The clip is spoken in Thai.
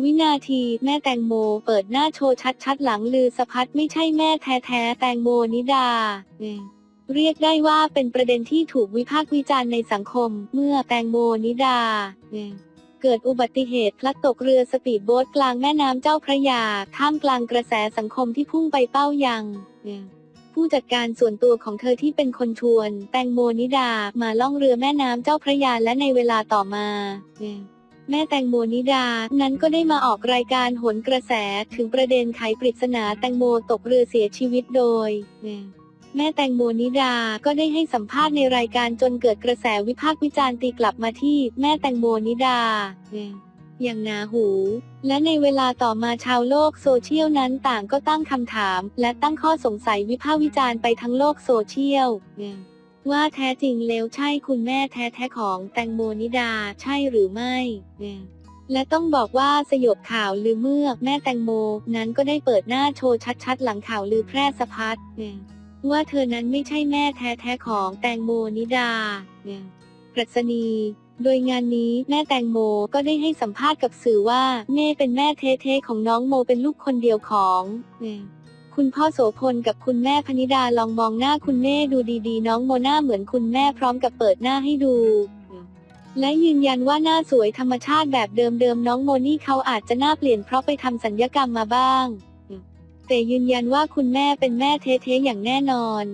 วินาทีแม่แตงโมเปิดหน้าโชว์ชัดๆ หลังลือสะพัดไม่ใช่แม่แท้ๆแตงโมนิดา เรียกได้ว่าเป็นประเด็นที่ถูกวิพากษ์วิจารณ์ในสังคม เมื่อแตงโมนิดา เกิดอุบัติเหตุพลัดตกเรือสปีดโบ๊ทกลางแม่น้ำเจ้าพระยาท่ามกลางกระแสสังคมที่พุ่งไปเป้ายังผู้จัดการส่วนตัวของเธอที่เป็นคนชวน แตงโมนิดามาล่องเรือแม่น้ำเจ้าพระยาและในเวลาต่อมา แม่แตงโมนิดา นั้นก็ได้มาออกรายการโหนกระแสถึงประเด็นไขปริศนาแตงโมตกเรือเสียชีวิตโดย แม่แตงโมนิดา ก็ได้ให้สัมภาษณ์ในรายการจนเกิดกระแสวิพากษ์วิจารณ์ตีกลับมาที่แม่แตงโมนิดา อย่างหนาหู และในเวลาต่อมาชาวโลกโซเชียลนั้นต่างก็ตั้งคำถาม และตั้งข้อสงสัยวิพากษ์วิจารณ์ไปทั้งโลกโซเชียล ว่าแท้จริงแล้วใช่คุณแม่แท้ๆของแตงโมนิดาใช่หรือไม่และต้องบอกว่าสยบข่าวลือเมื่อแม่แตงโมนั้นก็ได้เปิดหน้าโชว์ชัดๆ หลังข่าวลือแพร่สะพัดว่าเธอนั้นไม่ใช่แม่แท้ๆของแตงโมนิดาปรัชนีโดยงานนี้แม่แตงโมก็ได้ให้สัมภาษณ์กับสื่อว่าแม่เป็นแม่เท้ๆของน้องโมเป็นลูกคนเดียวของเนี่ย คุณพ่อโสพลกับคุณแม่พนิดาลองมองหน้าคุณแม่ดูดีๆ น้องโมหน้าเหมือนคุณแม่พร้อมกับเปิดหน้าให้ดู และยืนยันว่าหน้าสวยธรรมชาติแบบเดิมๆน้องโมนี่เขาอาจจะหน้าเปลี่ยนเพราะไปทำสัญญกรรมมาบ้าง แต่ยืนยันว่าคุณแม่เป็นแม่เทๆอย่างแน่นอน